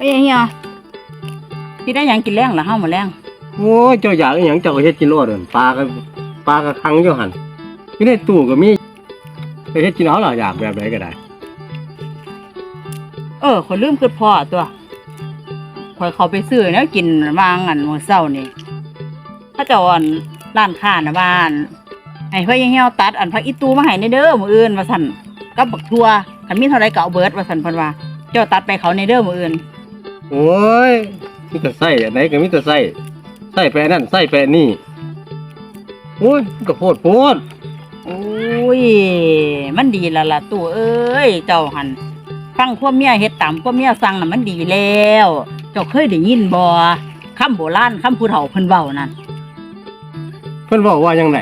ไปยังเฮียพี่ได้หยังกินแรงเหรอเฮาหมดแรงโอ้ยเจ้าอยากอหย่างเจ้าก็เฮ็ดกินโลดเด้อปลาก็ปลาก็คังอยู่หั่นอยู่ในตู้ก็มีไปเฮ็ดกินเอาล่ะอยากแบบใดก็ได้เออข่อยลืมคือพ่อตัวข่อยเขาไปซื้อแล้วกินวางอันมื้อเช้านี่เขาเจ้าอันร้านค้านะบ้านให้พ่อยังเหี่ยวตัดอันพักอีตูมาให้ในเด้อมื้ออื่นว่าซั่นกับบักทั่วคันมีเท่าไรก็เอาเบิดว่าซั่นเพิ่นว่า เจ้าตัดไปเขาในเด้อมื้ออื่น โอ้ยมีแต่ไส้อันไหนก็มีแต่ไส้ไส้แปรนั่นไส้แปรนี่โอ้ยมันก็โพดโพดโอ้ย มันดีและล่ะตู่เอ้ย เจ้าหันฟังความเมียเฮ็ดตามความเมียสั่งน่ะมันดีแล้ว เจ้าเคยได้ยินบ่คำโบราณคำผู้เฒ่าเพิ่นเว้านั่นเพิ่นบอกว่าจังได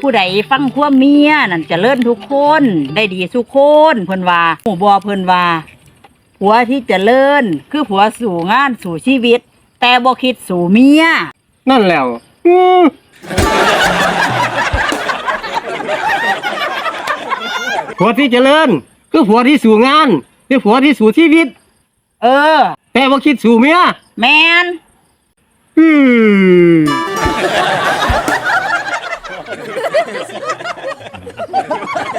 ผู้ใดฟังความเมียนั่นเจะเลิ่นทุกคน ได้ดีทุกคนเพิ่นว่าหมู่บ่เพิ่นว่า ผัวที่เจะเลิ่นคือผัวสู่งานสู่ชีวิต แต่บ่คิดสู่เมีย นั่นแล้วอือผัวที่เจริญ คือผัวที่สู่งาน คือผัวที่สู่ชีวิต เออ แต่บ่คิดสู่เมียแมนอืม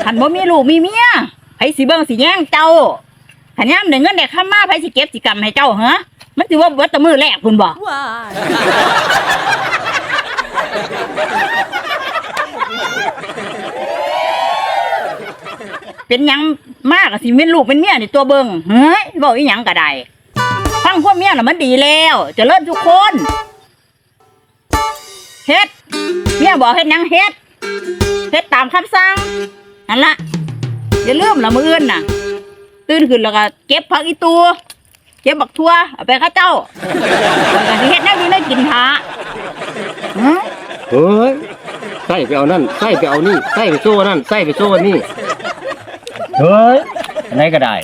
คันบ่มีลูกมีเมียไผสิเบิ่งสิแย่งเจ้า คันยามได้เงินได้คำมาไผสิเก็บสิกรรมให้เจ้าเหรอมันสิว่าเบิดแตะมือแรกพุ่นบ่เป็นหยังมากอะสิเป็นลูกเป็นเมียนี่ตัวเบิงเฮ้ยบอกอีหยังก็ได้ฟังพวกเมียน่ะมันดีแล้วเจะเลิศทุกคนเฮ็ดเมียบอกเฮ็ดหยังเฮ็ดเฮ็ดตามคำสั่งนั่นละอย่าลืมละมืออื่นน่ะ ตื่นขึ้นแล้วก็เก็บผักอีตูเก็บบักทั่วเอาไปเข้าเจ้าแล้วก็สิเฮ็ดแนวอยู่ในกินท้าฮะเฮ้ยใส่ไปเอานั่นใส่ไปเอานี่ใส่ไปโซ่นั่นใส่ไปโซ่นี่เฮ้ยอันไหนก็ได้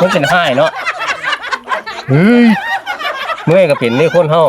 มันเป็นห้ายเนาะเฮ้ยเมื่อยก็เป็นนี่คนเฮา